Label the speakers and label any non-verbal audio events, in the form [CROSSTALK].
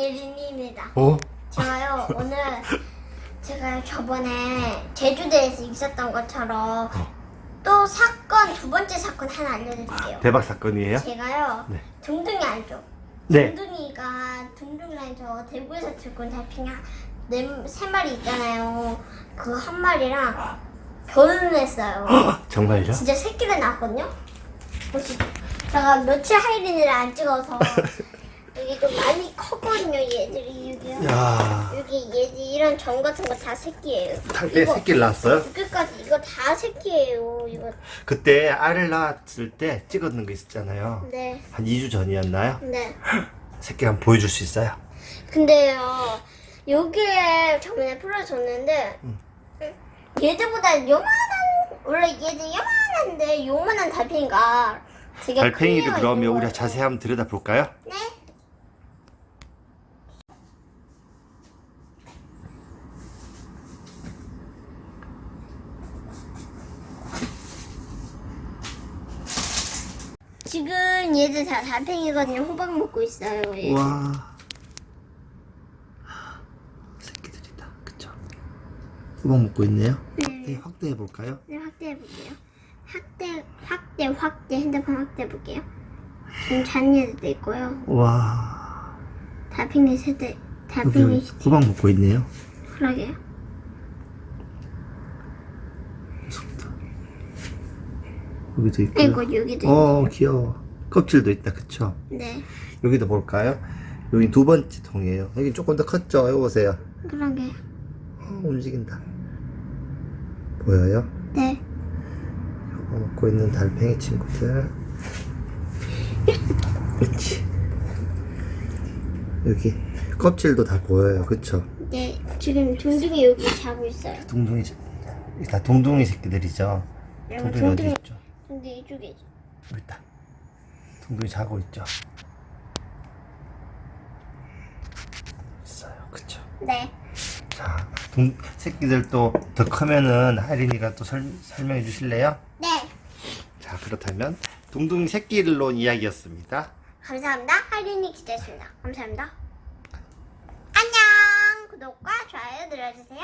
Speaker 1: 예린입니다.
Speaker 2: 어?
Speaker 1: 제가요 오늘 제가 저번에 제주도에서 있었던 것처럼 또 사건 두 번째 사건 하나 알려드릴게요.
Speaker 2: 대박 사건이에요?
Speaker 1: 제가요
Speaker 2: 네.
Speaker 1: 둥둥이 알죠?
Speaker 2: 네.
Speaker 1: 둥둥이가 둥둥이랑 저 대구에서 들고 온 달팽이 한- 네, 세 마리 있잖아요. 그 한 마리랑 결혼을 했어요.
Speaker 2: 정말요?
Speaker 1: 진짜 새끼를 낳았거든요. 혹시 제가 며칠 하이린을 안 찍어서 [LAUGHS] 여기 좀 많이 컸거든요. 얘들이 여기요.
Speaker 2: 야,
Speaker 1: 여기 얘들 이런 점 같은 거 다 새끼예요. 이거
Speaker 2: 새끼를 낳았어요?
Speaker 1: 끝까지 이거 다 새끼예요. 이거
Speaker 2: 그때 알을 낳았을 때 찍었는 거 있었잖아요.
Speaker 1: 네,
Speaker 2: 한 2주 전이었나요?
Speaker 1: 네. [GASPS]
Speaker 2: 새끼 한번 보여줄 수 있어요?
Speaker 1: 근데요 여기에 저번에 풀어줬는데 얘들보다 요만한 원래 얘들 요만한데 요만한 달팽이가 되게
Speaker 2: 달팽이도
Speaker 1: 큰 애가
Speaker 2: 그러면 우리가. 자세히 한번 들여다볼까요?
Speaker 1: 네. 지금 얘들 다 달팽이거든요. 호박 먹고 있어요. 얘.
Speaker 2: 와 새끼들이다 그쵸? 호박 먹고 있네요
Speaker 1: 네.
Speaker 2: 확대해 볼까요?
Speaker 1: 네, 확대해 볼게요. 확대, 확대, 확대, 핸드폰 확대해 볼게요. 지금 잔 얘들도 있고요.
Speaker 2: 와
Speaker 1: 달팽이 세대, 달팽이
Speaker 2: 호박 먹고 있네요
Speaker 1: 그러게요.
Speaker 2: 여기도 있고
Speaker 1: 아이고, 여기도
Speaker 2: 어 귀여워 껍질도 있다 그쵸?
Speaker 1: 네,
Speaker 2: 여기도 볼까요? 여기 두 번째 통이에요 여기 조금 더 컸죠? 이거 보세요
Speaker 1: 그러게.
Speaker 2: 어, 움직인다 보여요?
Speaker 1: 네,
Speaker 2: 이거 먹고 있는 달팽이 친구들 그렇지 여기 껍질도 다 보여요 그쵸?
Speaker 1: 네. 지금 둥둥이 여기 자고 있어요.
Speaker 2: 둥둥이 다 둥둥이 새끼들이죠
Speaker 1: 여러분,
Speaker 2: 둥둥이 어디 있죠?
Speaker 1: 둥둥이 이쪽에.
Speaker 2: 여기 있다 둥둥이 자고 있죠? 있어요 그쵸?
Speaker 1: 네.
Speaker 2: 자, 동, 새끼들도 더 크면은 하린이가 또 설, 설명해 주실래요?
Speaker 1: 네.
Speaker 2: 자, 그렇다면 동둥이 새끼를론 이야기였습니다.
Speaker 1: 감사합니다. 하린이 기대했습니다. 감사합니다. 안녕. 구독과 좋아요 눌러주세요.